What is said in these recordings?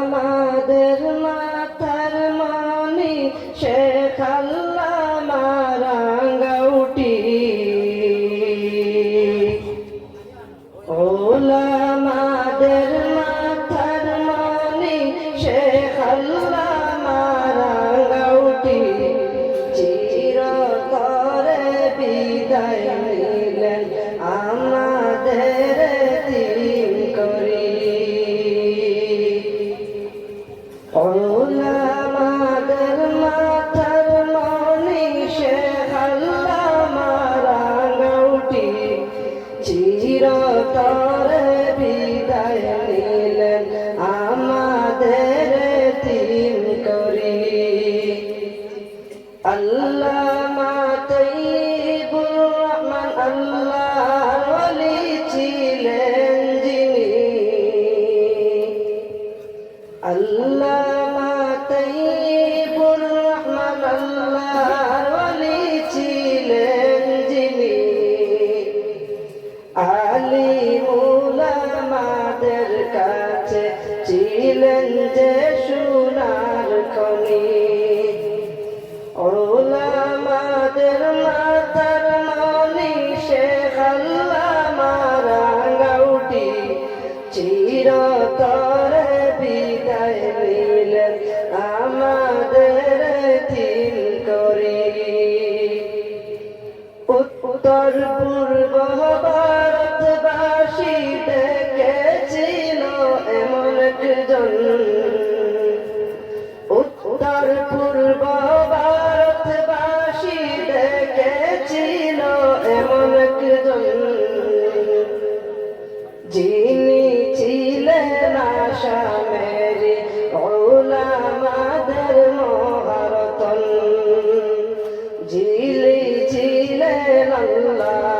আমাদের মাথার মনি শেখ আল্লামা রাঙ্গাউটি ওলামাদের আল্লামা তৈবুর রহমান আল্লাহর ওলি ছিলেন যিনি। আল্লামা তৈবুর রহমান আল্লাহর ওলি ছিলেন যিনি আলিমুলামাদের কাছে ছিলেন যে সোনার খনি। চিরতরে বিদায় নিলেন আমাদের দিন করি। উত্তর পূর্ব জিলি ছিলেন আল্লাহর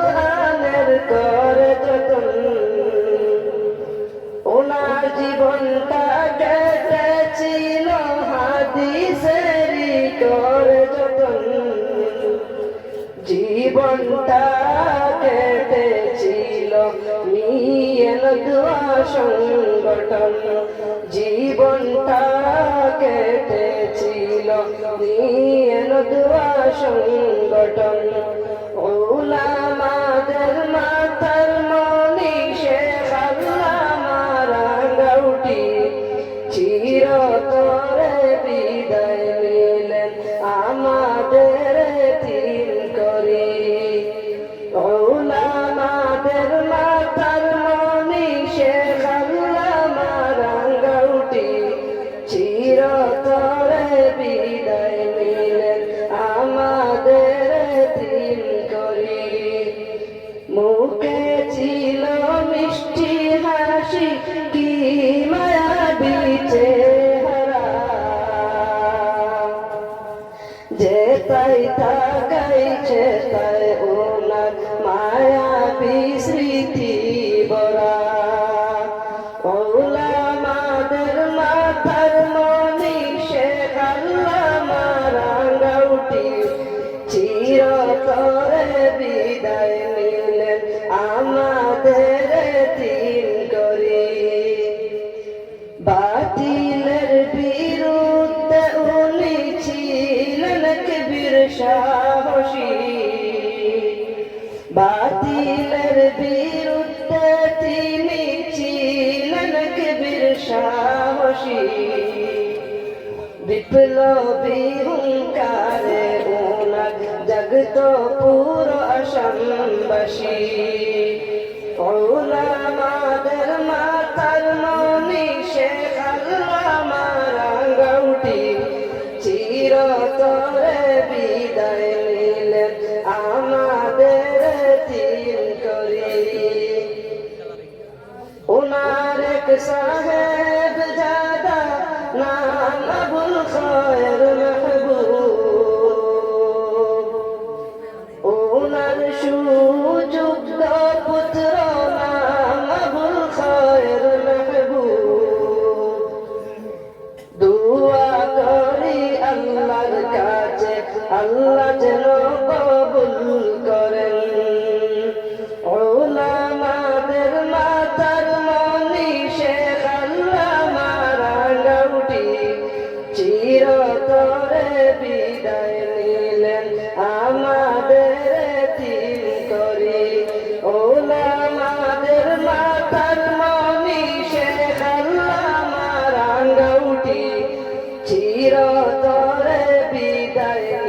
জীবনটা কেটেছিল নিয়েন দোয়া সংগঠন জীবনটা কেটেছিল নিয়েন দোয়া সংগঠন ওলামাদের মাথার মনি শেখ আল্লামা রাঙ্গাউটি চিরতরে বিদায় চিরতরে বিদায় নিলেন, আমাদের দিন করি বাতিলের বিরুদ্ধে উনি সাহসী। বাতিলের বিরুদ্ধে তিনি ছিলেন কবির সাহসী। বিপ্লবী হুঙ্কারে ওনার জগত পুরো অসম্বাসী। ওলামাদের মাতার মনি শেখ আল্লামা রাঙ্গৌটি চিরতরে বিদায় নিলেন আমাদের তিন করি। ওনার এক সাহেব hayırlı চিরতরে বিদায়।